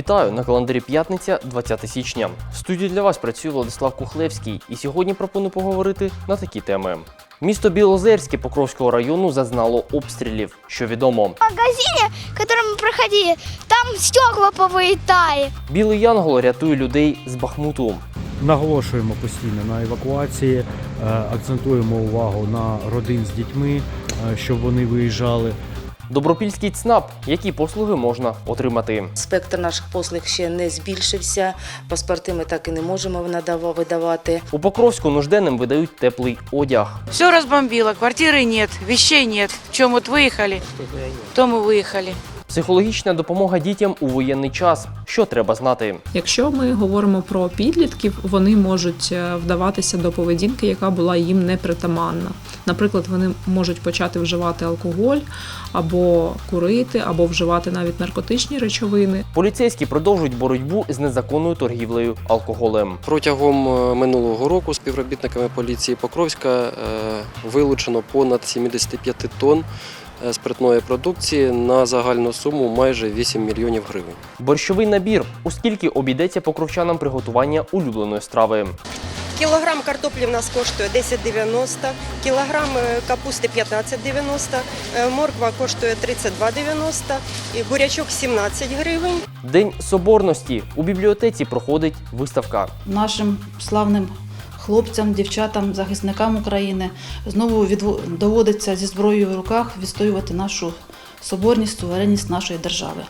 Вітаю на календарі п'ятниця, 20 січня. В студії для вас працює Владислав Кухлевський, і сьогодні пропоную поговорити на такі теми. Місто Білозерське Покровського району зазнало обстрілів. Що відомо, в котором мы проходили, там стекла повылетали. Білий Янгол рятує людей з Бахмуту. Наголошуємо постійно на евакуації, е, акцентуємо увагу на родин з дітьми, е, щоб вони виїжджали. Добропільський ЦНАП. Які послуги можна отримати? Спектр наших послуг ще не збільшився. Паспорти ми так і не можемо надава- видавати. У Покровську нужденним видають теплий одяг. Все разбомбило, квартиры нет, вещей нет. В чем вот выехали, то мы выехали. Психологічна допомога дітям у воєнний час. Що треба знати? Якщо ми говоримо про підлітків, вони можуть е, вдаватися до поведінки, яка була їм непритаманна. Наприклад, вони можуть почати вживати алкоголь або курити, або вживати навіть наркотичні речовини. Поліцейські продовжують боротьбу з незаконною торгівлею алкоголем. Протягом е, минулого року співробітниками поліції Покровська е, вилучено понад 75 тонн спиртної продукції на загальну суму майже 8 мільйонів гривень. Борщовий набір. У скільки обійдеться покровчанам приготування улюбленої страви? Кілограм картоплі в нас коштує 10,90, кілограм е, капусти 15,90, е, морква коштує 32,90, і бурячок 17 гривень. День соборності. У бібліотеці проходить виставка. нашим славним хлопцям, дівчатам, захисникам України знову доводиться зі зброєю в руках відстоювати нашу соборність, суверенність нашої держави.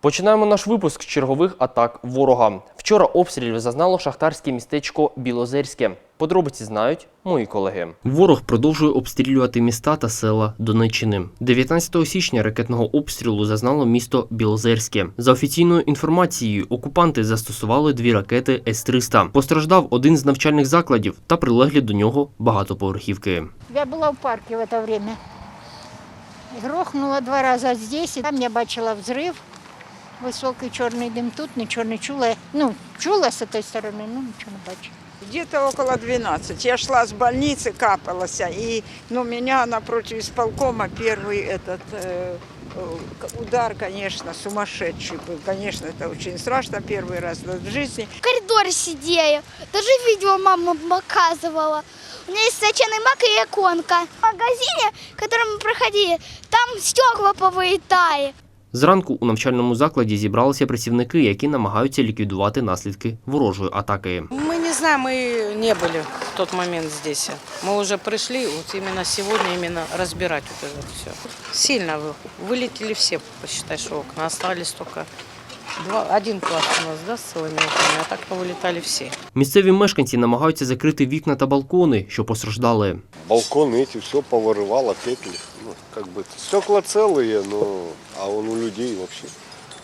Починаємо наш випуск чергових атак ворога. Вчора обстрілів зазнало шахтарське містечко Білозерське. Подробиці знають мої колеги. Ворог продовжує обстрілювати міста та села Донеччини. 19 січня ракетного обстрілу зазнало місто Білозерське. За офіційною інформацією, окупанти застосували дві ракети С-300. Постраждав один з навчальних закладів та прилеглі до нього багатоповерхівки. Я была в парке в это время. Грохнула два раза здесь, и там я бачила взрыв. Високий чорний дим тут, нічого не чула. Ну, чула з цієї сторони, ну нічого не бачила. Где-то около 12. Я шла с больницы, капалась, и ну, меня напротив исполкома первый этот э, э, удар, конечно, сумасшедший был. Конечно, это очень страшно, первый раз в жизни. В коридоре сидели. Даже видео мама показывала. У меня есть свеченый мак и иконка. В магазине, в котором мы проходили, там стекла повылетали. Зранку у навчальному закладі зібралися працівники, які намагаються ліквідувати наслідки ворожої атаки. Мы не знаем, мы не были в тот момент здесь. Мы уже пришли вот именно сегодня именно разбирать вот это все. Сильно вы- вылетели все, посчитай, что окна. Остались только два, один класс у нас, да, с целыми окнами, а так повылетали все. Місцеві мешканці намагаються закрити вікна та балкони, що постраждали. балконы эти все повырывало пепли. Ну, как бы стекла целые, но а он у людей вообще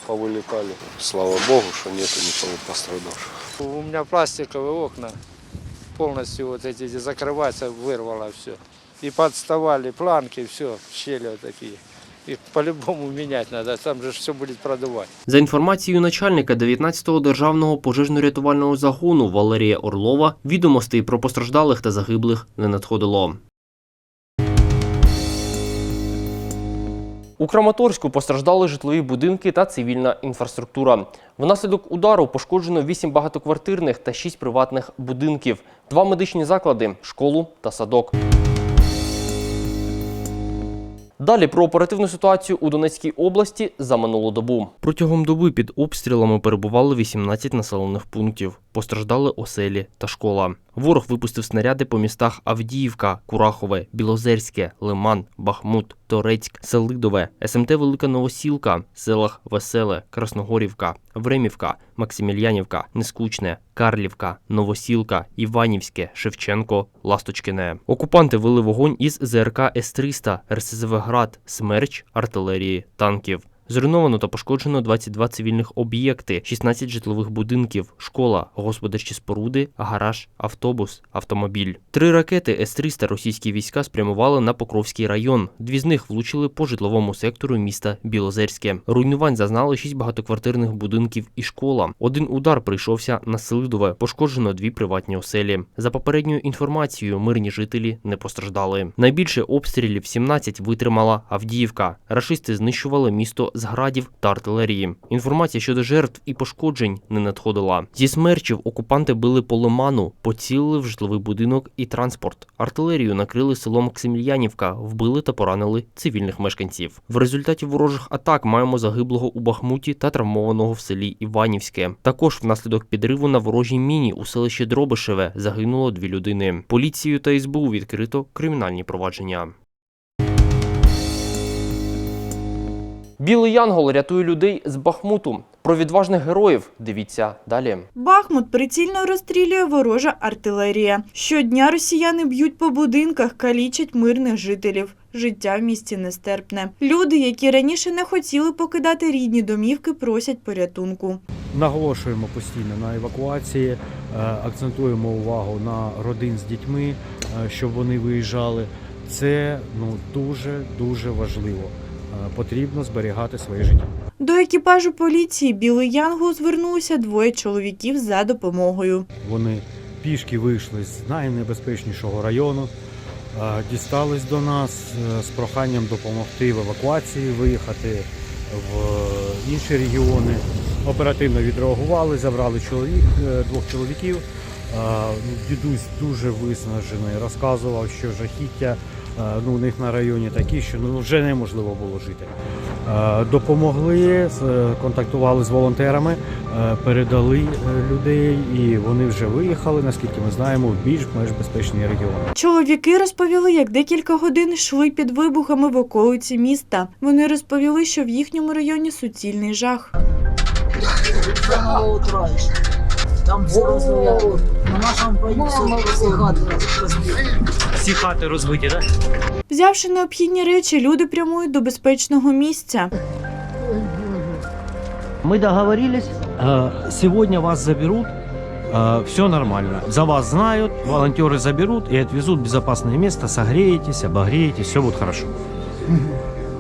повылетали. Слава богу, что нету никого пострадавших. У меня пластиковые окна полностью вот эти где закрываются, вырвало все. И подставали планки, все, щели вот такие. Их по-любому менять надо, там же все будет продувать. За інформацією начальника 19-го державного пожежно-рятувального загону Валерія Орлова, відомостей про постраждалих та загиблих не надходило. У Краматорську постраждали житлові будинки та цивільна інфраструктура. Внаслідок удару пошкоджено 8 багатоквартирних та 6 приватних будинків, два медичні заклади, школу та садок. Далі про оперативну ситуацію у Донецькій області за минулу добу. Протягом доби під обстрілами перебували 18 населених пунктів. Постраждали оселі та школа. Ворог випустив снаряди по містах Авдіївка, Курахове, Білозерське, Лиман, Бахмут, Торецьк, Селидове, СМТ Велика Новосілка, селах Веселе, Красногорівка, Времівка, Максимільянівка, Нескучне, Карлівка, Новосілка, Іванівське, Шевченко, Ласточкине. Окупанти вели вогонь із ЗРК С-300, РСЗВ Град, Смерч, артилерії, танків. Зруйновано та пошкоджено 22 цивільних об'єкти, 16 житлових будинків, школа, господарчі споруди, гараж, автобус, автомобіль. Три ракети С-300 російські війська спрямували на Покровський район. Дві з них влучили по житловому сектору міста Білозерське. Руйнувань зазнали 6 багатоквартирних будинків і школа. Один удар прийшовся на Селидове, пошкоджено дві приватні оселі. За попередньою інформацією, мирні жителі не постраждали. Найбільше обстрілів 17 витримала Авдіївка. Рашисти знищували місто з градів та артилерії. Інформація щодо жертв і пошкоджень не надходила. Зі смерчів окупанти били по лиману, поцілили в житловий будинок і транспорт. Артилерію накрили село Максимільянівка, вбили та поранили цивільних мешканців. В результаті ворожих атак маємо загиблого у Бахмуті та травмованого в селі Іванівське. Також внаслідок підриву на ворожій міні у селищі Дробишеве загинуло дві людини. Поліцією та СБУ відкрито кримінальні провадження. Білий Янгол рятує людей з Бахмуту. Про відважних героїв дивіться далі. Бахмут прицільно розстрілює ворожа артилерія. Щодня росіяни б'ють по будинках, калічать мирних жителів. Життя в місті нестерпне. Люди, які раніше не хотіли покидати рідні домівки, просять порятунку. Наголошуємо постійно на евакуації, е, акцентуємо увагу на родин з дітьми, е, щоб вони виїжджали. Це ну дуже дуже важливо. Е, Потрібно зберігати своє життя. До екіпажу поліції Білий Янгол звернулися двоє чоловіків за допомогою. Вони пішки вийшли з найнебезпечнішого району, е, дістались до нас е, з проханням допомогти в евакуації, виїхати в інші регіони. Оперативно відреагували, забрали чоловік, двох чоловіків. Дідусь дуже виснажений, розказував, що жахіття ну, у них на районі такі, що ну, вже неможливо було жити. Допомогли, з- контактували з волонтерами, передали е, людей, і вони вже виїхали, наскільки ми знаємо, в більш-менш безпечні регіони. Чоловіки розповіли, як декілька годин йшли під вибухами в околиці міста. Вони розповіли, що в їхньому районі суцільний жах. самого утра еще. Там сразу я на нашем бою все, все хаты разбили. Всі хати розбиті, так? Взявши необхідні речі, люди прямують до безпечного місця. Мы договорились, э, сегодня вас заберут, все нормально. За вас знают, волонтеры заберут и отвезут в безопасное место, согреетесь, обогреетесь, все будет хорошо.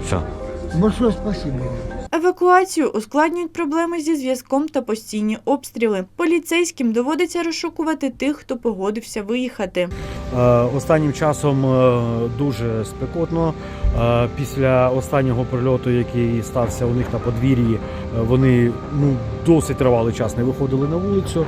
Все. Большое спасибо. Евакуацію ускладнюють проблеми зі зв'язком та постійні обстріли. Поліцейським доводиться розшукувати тих, хто погодився виїхати. Е, Останнім часом е, дуже спекотно. Е, Після останнього прильоту, який стався у них на подвір'ї, вони ну, досить тривалий час не виходили на вулицю,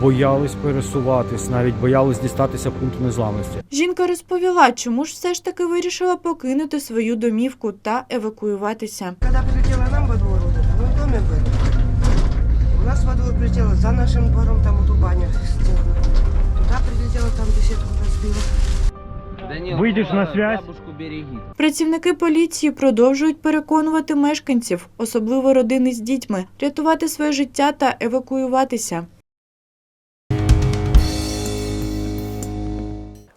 боялись пересуватись, навіть боялись дістатися пункту незламності. Жінка розповіла, чому ж все ж таки вирішила покинути свою домівку та евакуюватися. Когда нас во двор прилетела за нашим двором, там вот у баня сделана. Туда прилетела, там беседку разбила. Вийдеш на связь? Працівники поліції продовжують переконувати мешканців, особливо родини з дітьми, рятувати своє життя та евакуюватися.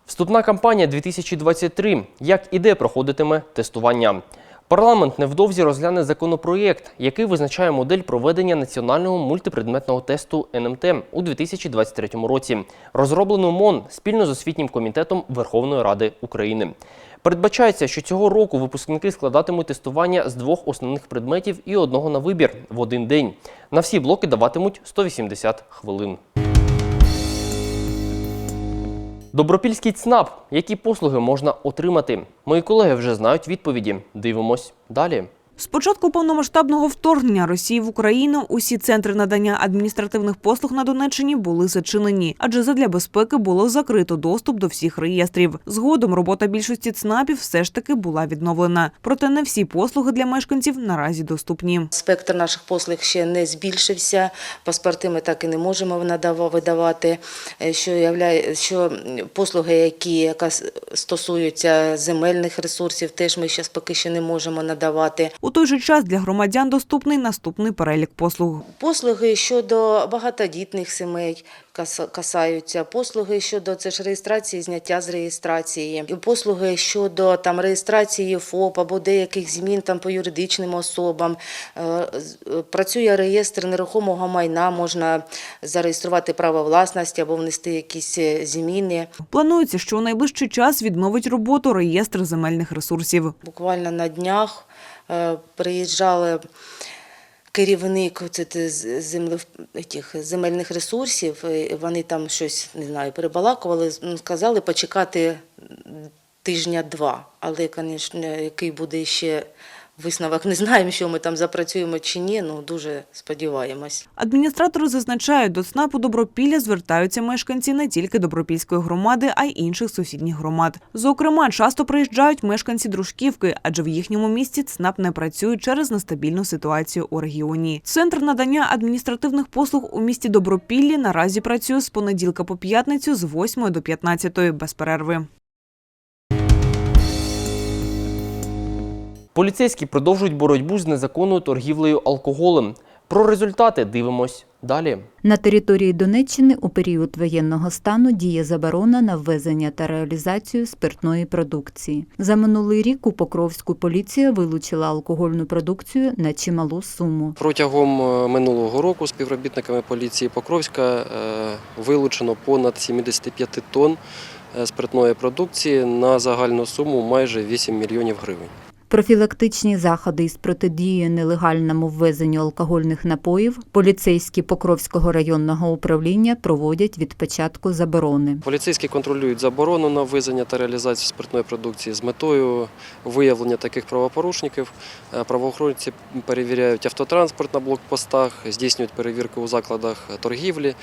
Вступна кампанія 2023. Як і де проходитиме тестування? Парламент невдовзі розгляне законопроєкт, який визначає модель проведення національного мультипредметного тесту НМТ у 2023 році, розроблену МОН спільно з освітнім комітетом Верховної Ради України. Передбачається, що цього року випускники складатимуть тестування з двох основних предметів і одного на вибір в один день. На всі блоки даватимуть 180 хвилин. Добропільський ЦНАП. Які послуги можна отримати? Мої колеги вже знають відповіді. Дивимось далі. З початку повномасштабного вторгнення Росії в Україну усі центри надання адміністративних послуг на Донеччині були зачинені, адже задля безпеки було закрито доступ до всіх реєстрів. Згодом робота більшості ЦНАПів все ж таки була відновлена. Проте не всі послуги для мешканців наразі доступні. Спектр наших послуг ще не збільшився. Паспорти ми так і не можемо видавати. Е, Що являє, що послуги, які яка стосуються земельних ресурсів, теж ми зараз поки що не можемо надавати. У той же час для громадян доступний наступний перелік послуг. Послуги щодо багатодітних сімей касаються, послуги щодо це ж реєстрації, зняття з реєстрації, послуги щодо там реєстрації ФОП або деяких змін там по юридичним особам. Е, е, Працює реєстр нерухомого майна, можна зареєструвати право власності або внести якісь е, зміни. Планується, що у найближчий час відновить роботу реєстр земельних ресурсів. Буквально на днях приїжджали керівник оце те з- земле, тих земельних ресурсів. Вони там щось не знаю, перебалакували, ну, сказали почекати тижня два. Але, звісно, який буде ще висновок. Не знаємо, що ми там запрацюємо чи ні, ну дуже сподіваємось. Адміністратори зазначають, до ЦНАПу Добропілля звертаються мешканці не тільки Добропільської громади, а й інших сусідніх громад. Зокрема, часто приїжджають мешканці Дружківки, адже в їхньому місті ЦНАП не працює через нестабільну ситуацію у регіоні. Центр надання адміністративних послуг у місті Добропіллі наразі працює з понеділка по п'ятницю з 8 до 15 без перерви. Поліцейські продовжують боротьбу з незаконною торгівлею алкоголем. Про результати дивимось далі. На території Донеччини у період воєнного стану діє заборона на ввезення та реалізацію спиртної продукції. За минулий рік у Покровську поліція вилучила алкогольну продукцію на чималу суму. Протягом е, минулого року співробітниками поліції Покровська е, вилучено понад 75 тонн е, спиртної продукції на загальну суму майже 8 мільйонів гривень. Профілактичні заходи із протидії нелегальному ввезенню алкогольних напоїв поліцейські Покровського районного управління проводять від початку заборони. Поліцейські контролюють заборону на ввезення та реалізацію спиртної продукції з метою виявлення таких правопорушників. Е, Правоохоронці перевіряють автотранспорт на блокпостах, здійснюють перевірки у закладах торгівлі,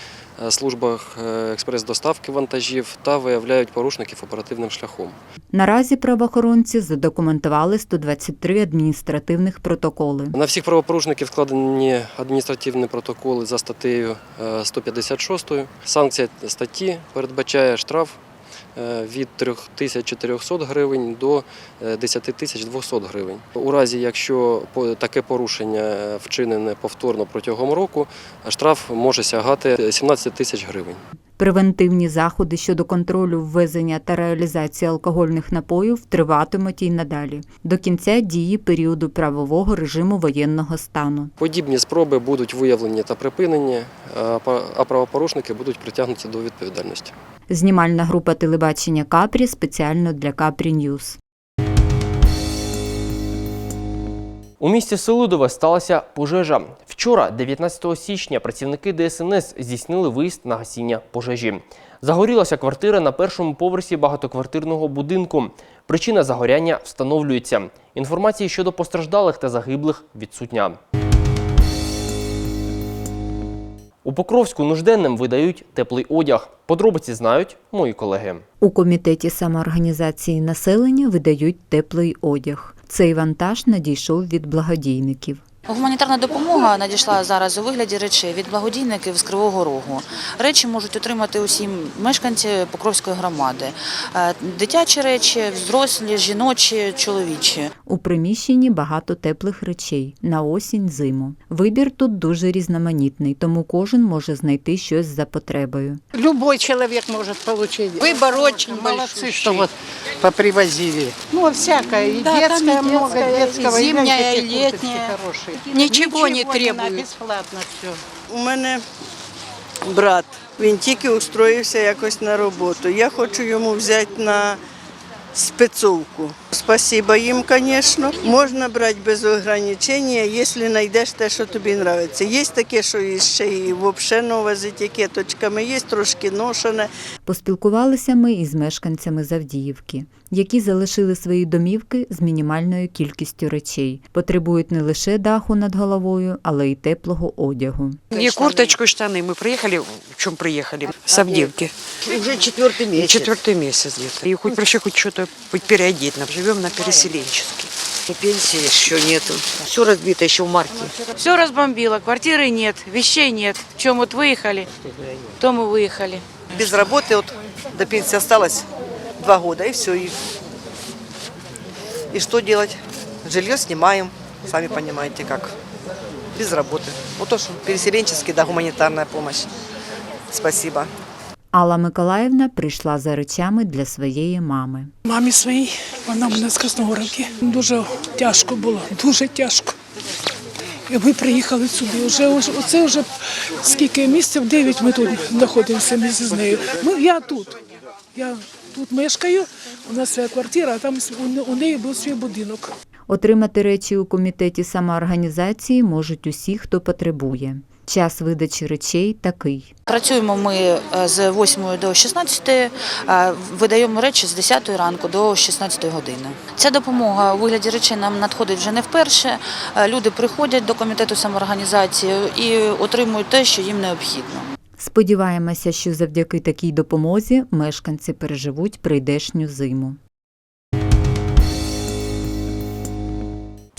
е, службах е, експрес-доставки вантажів та виявляють порушників оперативним шляхом. Наразі правоохоронці задокументували 123 адміністративних протоколи. На всіх правопорушників складені адміністративні протоколи за статтею е, 156. Санкція статті передбачає штраф е, від 3400 гривень до е, 10200 гривень. У разі, якщо таке порушення вчинене повторно протягом року, штраф може сягати 17 тисяч гривень. Превентивні заходи щодо контролю ввезення та реалізації алкогольних напоїв триватимуть і надалі до кінця дії періоду правового режиму воєнного стану. Подібні спроби будуть виявлені та припинені, а правопорушники будуть притягнуті до відповідальності. Знімальна група телебачення Капрі спеціально для Капрі Ньюз. У місті Селудове сталася пожежа. Вчора, 19 січня, працівники ДСНС здійснили виїзд на гасіння пожежі. Загорілася квартира на першому поверсі багатоквартирного будинку. Причина загоряння встановлюється. Інформації щодо постраждалих та загиблих відсутня. У Покровську нужденним видають теплий одяг. Подробиці знають мої колеги. У комітеті самоорганізації населення видають теплий одяг. Цей вантаж надійшов від благодійників. Гуманітарна допомога надійшла зараз у вигляді речей від благодійників з Кривого Рогу. Речі можуть отримати усі мешканці Покровської громади. Е, Дитячі речі, взрослі, жіночі, чоловічі. У приміщенні багато теплих речей на осінь зиму. Вибір тут дуже різноманітний, тому кожен може знайти щось за потребою. Любой человек может получить. Выбор очень Молодцы, что вот попривозили. Ну, всякое. И Да, много, детское, и детского. зимнее, гляньте, и какие курточки летнее. хорошие. Ничего не надо, требует. Бесплатно все. У мене брат. Він тільки устроївся якось на роботу. Я хочу йому взяти на спецовку. Спасибо їм, звісно. Можна брати без ограничення, якщо знайдеш те, що тобі подобається. Є таке, що і ще і взагалі нове з етикеточками, є трошки ношене. Поспілкувалися ми із мешканцями Завдіївки, які залишили свої домівки з мінімальною кількістю речей. Потребують не лише даху над головою, але й теплого одягу. Мне курточку, штаны. Мы приехали, в чем приехали? С Авдеевки. Уже четвертый месяц. Четвертый месяц где-то. И хоть вообще хоть что-то хоть переодеть. нам. Живем на переселенческий. И пенсии еще нету. Все разбито еще в марке. Все разбомбило, квартиры нет, вещей нет. В чем вот выехали, то мы выехали. Без работы вот до пенсии осталось два года, и все. И, и что делать? Жилье снимаем, сами понимаете как. Без работы. Вот то, что переселенческий, да, гуманитарная помощь. Спасибо. Алла Миколаївна прийшла за речами для своєї мами. Мамі своїй, вона в мене з Красногорівки. Дуже тяжко було, дуже тяжко. І ми приїхали сюди. Вже оце вже скільки місяців, дев'ять ми тут знаходимося місяць з нею. Ми, я тут. Я тут мешкаю, у нас своя квартира, а там у неї був свій будинок. Отримати речі у комітеті самоорганізації можуть усі, хто потребує. Час видачі речей такий. Працюємо ми е, з 8 до 16, е, видаємо речі з 10 ранку до 16 години. Ця допомога у вигляді речей нам надходить вже не вперше. Е, Люди приходять до комітету самоорганізації і отримують те, що їм необхідно. Сподіваємося, що завдяки такій допомозі мешканці переживуть прийдешню зиму.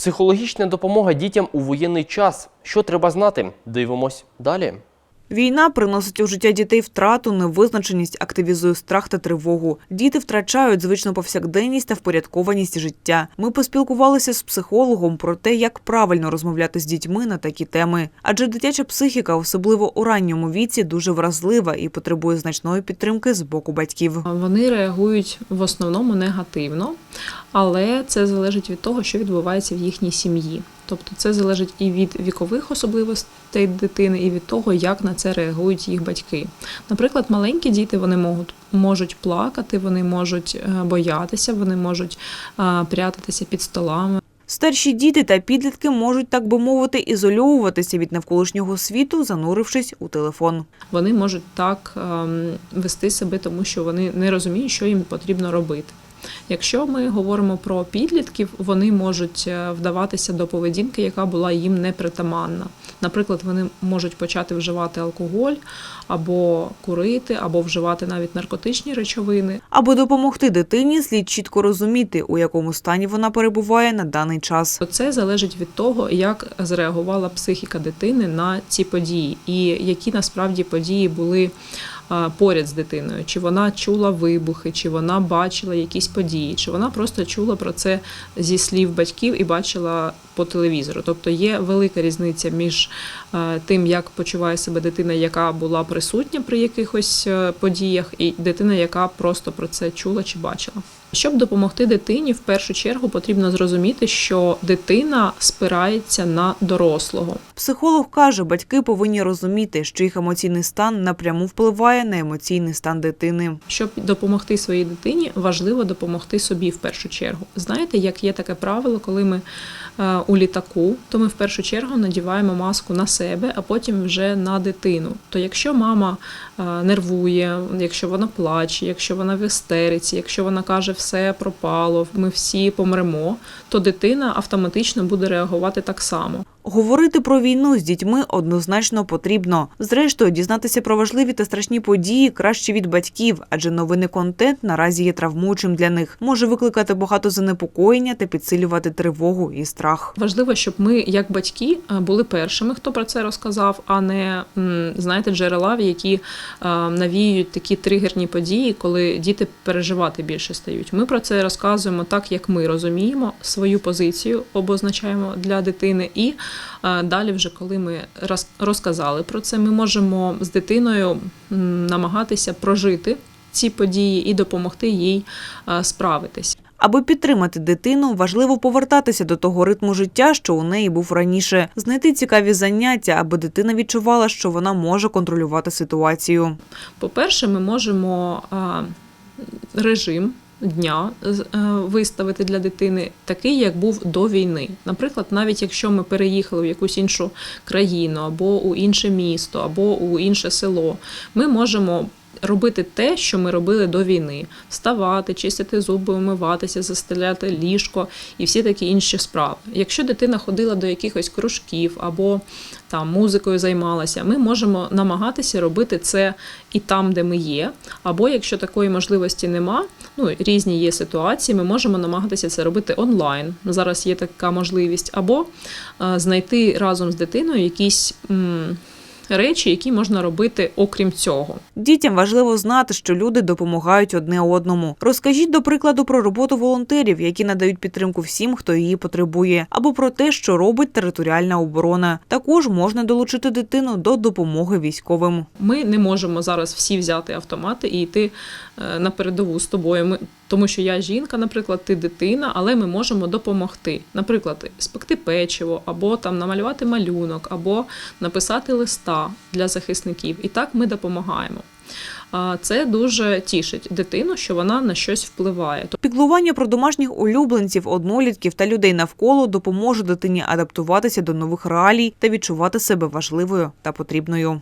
Психологічна допомога дітям у воєнний час. Що треба знати? Дивимось далі. Війна приносить у життя дітей втрату, невизначеність, активізує страх та тривогу. Діти втрачають звичну повсякденність та впорядкованість життя. Ми поспілкувалися з психологом про те, як правильно розмовляти з дітьми на такі теми. Адже дитяча психіка, особливо у ранньому віці, дуже вразлива і потребує значної підтримки з боку батьків. Вони реагують в основному негативно, але це залежить від того, що відбувається в їхній сім'ї. Тобто це залежить і від вікових особливостей дитини, і від того, як на це реагують їх батьки. Наприклад, маленькі діти вони можуть, можуть плакати, вони можуть е, боятися, вони можуть е, прятатися під столами. Старші діти та підлітки можуть, так би мовити, ізольовуватися від навколишнього світу, занурившись у телефон. Вони можуть так ем, вести себе, тому що вони не розуміють, що їм потрібно робити. Якщо ми говоримо про підлітків, вони можуть е, вдаватися до поведінки, яка була їм непритаманна. Наприклад, вони можуть почати вживати алкоголь або курити, або вживати навіть наркотичні речовини. Аби допомогти дитині, слід чітко розуміти, у якому стані вона перебуває на даний час. Це залежить від того, як зреагувала психіка дитини на ці події, і які насправді події були поряд з дитиною. Чи вона чула вибухи, чи вона бачила якісь події, чи вона просто чула про це зі слів батьків і бачила по телевізору. Тобто є велика різниця між тим, як почуває себе дитина, яка була присутня при якихось е, подіях, і дитина, яка просто про це чула чи бачила. Щоб допомогти дитині, в першу чергу потрібно зрозуміти, що дитина спирається на дорослого. Психолог каже, батьки повинні розуміти, що їх емоційний стан напряму впливає на емоційний стан дитини. Щоб допомогти своїй дитині, важливо допомогти собі в першу чергу. Знаєте, як є таке правило, коли ми у літаку, то ми в першу чергу надіваємо маску на себе, а потім вже на дитину. То якщо мама е, нервує, якщо вона плаче, якщо вона в істериці, якщо вона каже все пропало, ми всі помремо, то дитина автоматично буде реагувати так само. Говорити про війну з дітьми однозначно потрібно. Зрештою, дізнатися про важливі та страшні події краще від батьків, адже новинний контент наразі є травмуючим для них, може викликати багато занепокоєння та підсилювати тривогу і страх. Важливо, щоб ми, як батьки, е, були першими, хто про це розказав, а не знаєте, джерела, які е, навіюють такі тригерні події, коли діти переживати більше стають. Ми про це розказуємо так, як ми розуміємо свою позицію, обозначаємо для дитини, і е, далі, вже коли ми розказали про це, ми можемо з дитиною намагатися прожити ці події і допомогти їй справитись. Аби підтримати дитину, важливо повертатися до того ритму життя, що у неї був раніше, знайти цікаві заняття, аби дитина відчувала, що вона може контролювати ситуацію. По-перше, ми можемо режим дня з- е, виставити для дитини такий, як був до війни. Наприклад, навіть якщо ми переїхали в якусь іншу країну, або у інше місто, або у інше село, ми можемо. Робити те, що ми робили до війни: вставати, чистити зуби, умиватися, застеляти ліжко і всі такі інші справи. Якщо дитина ходила до якихось кружків або там музикою займалася, ми можемо намагатися робити це і там, де ми є. Або якщо такої можливості нема, ну різні є ситуації, ми можемо намагатися це робити онлайн. Зараз є така можливість, або е, знайти разом з дитиною якісь. м, Речі, які можна робити окрім цього. Дітям важливо знати, що люди допомагають одне одному. Розкажіть, до прикладу, про роботу волонтерів, які надають підтримку всім, хто її потребує, або про те, що робить територіальна оборона. Також можна долучити дитину до допомоги військовим. Ми не можемо зараз всі взяти автомати і йти е, на передову з тобою. Ми, тому що я жінка, наприклад, ти дитина, але ми можемо допомогти. Наприклад, спекти печиво, або там намалювати малюнок, або написати листа для захисників. І так ми допомагаємо. Це дуже тішить дитину, що вона на щось впливає. Піклування про домашніх улюбленців, однолітків та людей навколо допоможе дитині адаптуватися до нових реалій та відчувати себе важливою та потрібною.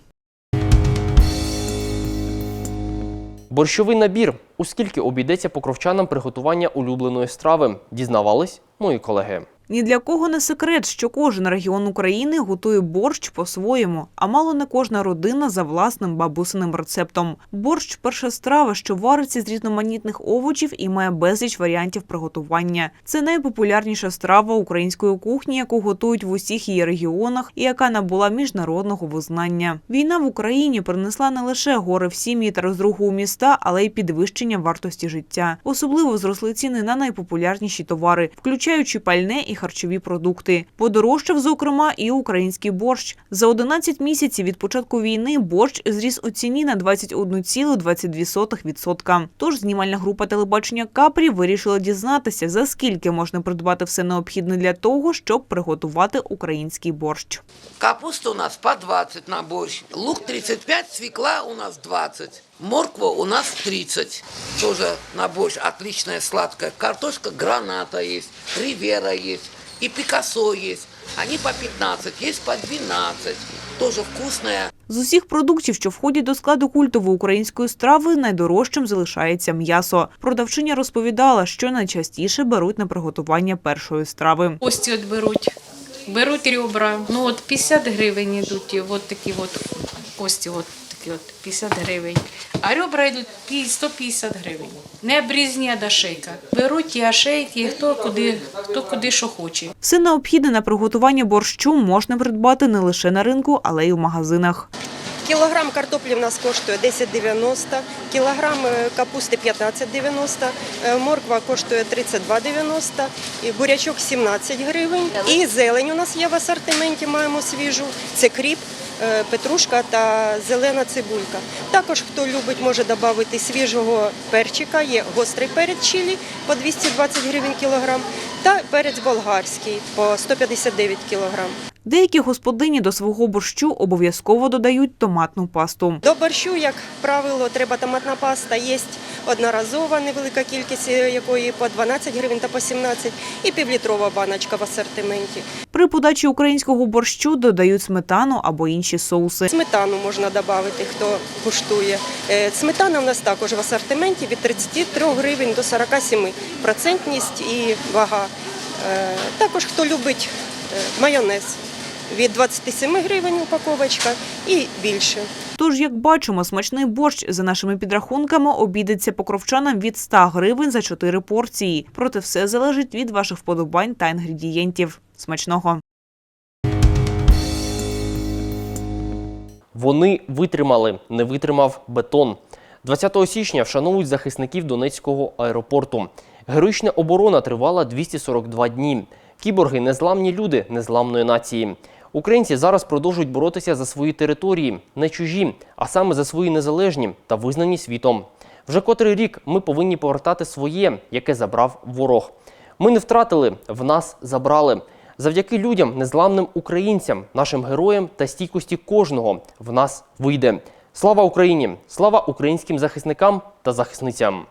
Борщовий набір. У скільки обійдеться покровчанам приготування улюбленої страви? Дізнавались мої колеги. Ні для кого не секрет, що кожен регіон України готує борщ по-своєму, а мало не кожна родина за власним бабусиним рецептом. Борщ перша страва, що вариться з різноманітних овочів і має безліч варіантів приготування. Це найпопулярніша страва української кухні, яку готують в усіх її регіонах і яка набула міжнародного визнання. Війна в Україні принесла не лише гори в сім'ї та розруху у міста, але й підвищення вартості життя. Особливо зросли ціни на найпопулярніші товари, включаючи пальне і харчові продукти. Подорожчав, зокрема, і український борщ. За 11 місяців від початку війни борщ зріс у ціні на 21,22%. Тож знімальна група телебачення Капрі вирішила дізнатися, за скільки можна придбати все необхідне для того, щоб приготувати український борщ. Капуста у нас по 20 на борщ. Лук 35, свекла у нас 20. Морква у нас 30. Тоже на борщ отличная сладкая. Картошка граната есть, ривера есть и пикассо есть. Они по 15, есть по 12. Тоже вкусная. З усіх продуктів, що входять до складу культової української страви, найдорожчим залишається м'ясо. Продавчиня розповідала, що найчастіше беруть на приготування першої страви. Кості от беруть, беруть ребра. Ну от 50 гривень йдуть, от такі от кості, от такі от 50 гривень. А ребра йдуть 150 гривень. Не обрізні, а шейка. Беруть і ашейки, хто куди, хто куди що хоче. Все необхідне на приготування борщу можна придбати не лише на ринку, але й у магазинах. Кілограм картоплі в нас коштує 10,90, кілограм е, капусти 15,90, е, морква коштує 32,90, бурячок 17 гривень. І зелень у нас є в асортименті, маємо свіжу. Це кріп, е, петрушка та зелена цибулька. Також, хто любить, може додати свіжого перчика. Є гострий перець чилі по 220 гривень кілограм та перець болгарський по 159 кілограм. Деякі господині до свого борщу обов'язково додають томатну пасту. До борщу, як правило, треба томатна паста. Є одноразова невелика кількість, е, якої по 12 гривень та по 17, і півлітрова баночка в асортименті. При подачі українського борщу додають сметану або інші соуси. Сметану можна додати, хто куштує. Е, Сметана в нас також в асортименті від 33 гривень до 47 процентність і вага. Е, Також хто любить майонез від 27 гривень упаковочка і більше. Тож, як бачимо, смачний борщ за нашими підрахунками обійдеться покровчанам від 100 гривень за 4 порції. Проте все залежить від ваших вподобань та інгредієнтів. Смачного! Вони витримали, не витримав бетон. 20 січня вшановують захисників Донецького аеропорту. Героїчна оборона тривала 242 дні. Кіборги незламні люди незламної нації. Українці зараз продовжують боротися за свої території, не чужі, а саме за свої незалежні та визнані світом. Вже котрий рік ми повинні повертати своє, яке забрав ворог. Ми не втратили, в нас забрали. Завдяки людям, незламним українцям, нашим героям та стійкості кожного в нас вийде. Слава Україні! Слава українським захисникам та захисницям!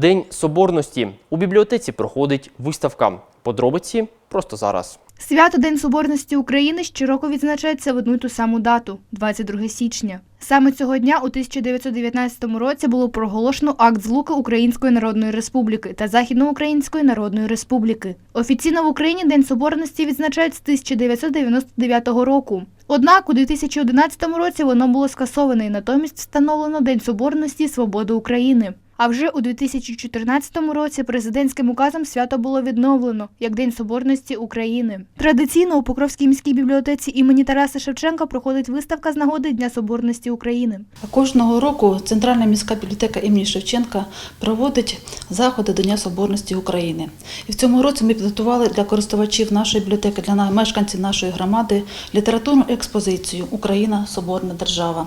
День Соборності. У бібліотеці проходить виставка. Подробиці просто зараз. Свято День Соборності України щороку відзначається в одну ту саму дату 22 січня. Саме цього дня у 1919 році було проголошено акт злуки Української Народної Республіки та Західноукраїнської Народної Республіки. Офіційно в Україні День Соборності відзначають з 1999 року. Однак у 2011 році воно було скасоване і натомість встановлено День Соборності Свободи України. А вже у 2014 році президентським указом свято було відновлено як День Соборності України. Традиційно у Покровській міській бібліотеці імені Тараса Шевченка проходить виставка з нагоди Дня Соборності України. Кожного року Центральна міська бібліотека імені Шевченка проводить заходи до Дня Соборності України. І в цьому році ми підготували для користувачів нашої бібліотеки, для мешканців нашої громади літературну експозицію Україна Соборна держава.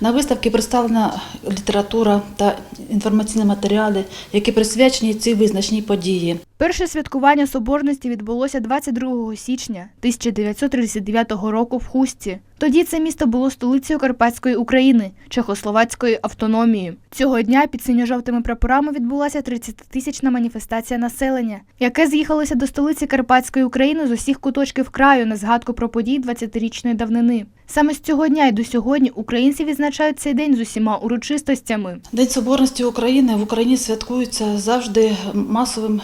На виставці представлена література та інформаційна інформаційні матеріали, які присвячені цій визначній події. Перше святкування Соборності відбулося 22 січня 1939 року в Хусті. Тоді це місто було столицею Карпатської України, Чехословацької автономії. Цього дня під синьо-жовтими прапорами відбулася 30-тисячна маніфестація населення, яке з'їхалося до столиці Карпатської України з усіх куточків краю на згадку про події 20-річної давнини. Саме з цього дня і до сьогодні українці відзначають цей день з усіма урочистостями. День Соборності України в Україні святкується завжди масовим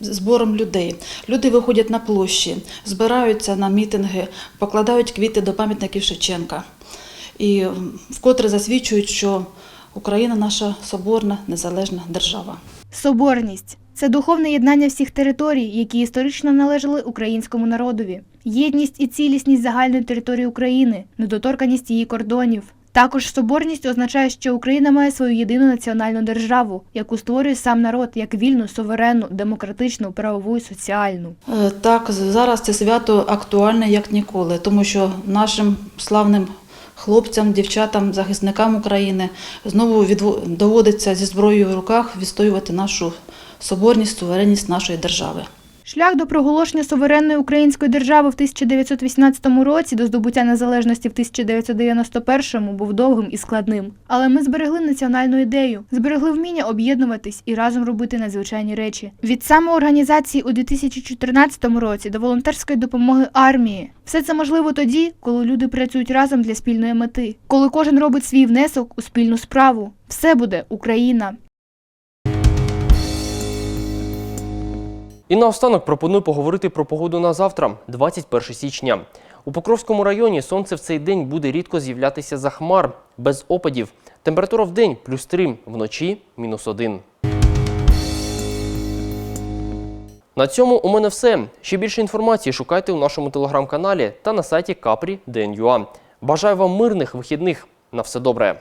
збором людей. Люди виходять на площі, збираються на мітинги, покладають квіти до пам'ятників Шевченка. І вкотре засвідчують, що Україна наша соборна незалежна держава. Соборність це духовне єднання всіх територій, які історично належали українському народові. Єдність і цілісність загальної території України, недоторканість її кордонів. Також соборність означає, що Україна має свою єдину національну державу, яку створює сам народ як вільну, суверенну, демократичну, правову і соціальну. Е, Так, зараз це свято актуальне як ніколи, тому що нашим славним хлопцям, дівчатам, захисникам України знову доводиться зі зброєю в руках відстоювати нашу соборність, суверенність нашої держави. Шлях до проголошення суверенної української держави в 1918 році до здобуття незалежності в 1991 був довгим і складним. Але ми зберегли національну ідею, зберегли вміння об'єднуватись і разом робити надзвичайні речі. Від самоорганізації у 2014 році до волонтерської допомоги армії. Все це можливо тоді, коли люди працюють разом для спільної мети, коли кожен робить свій внесок у спільну справу. Все буде Україна. І наостанок пропоную поговорити про погоду на завтра, 21 січня. У Покровському районі сонце в цей день буде рідко з'являтися за хмар, без опадів. Температура в день плюс 3, вночі мінус 1. На цьому у мене все. Ще більше інформації шукайте у нашому телеграм-каналі та на сайті Capri.dn.ua. Бажаю вам мирних вихідних. На все добре.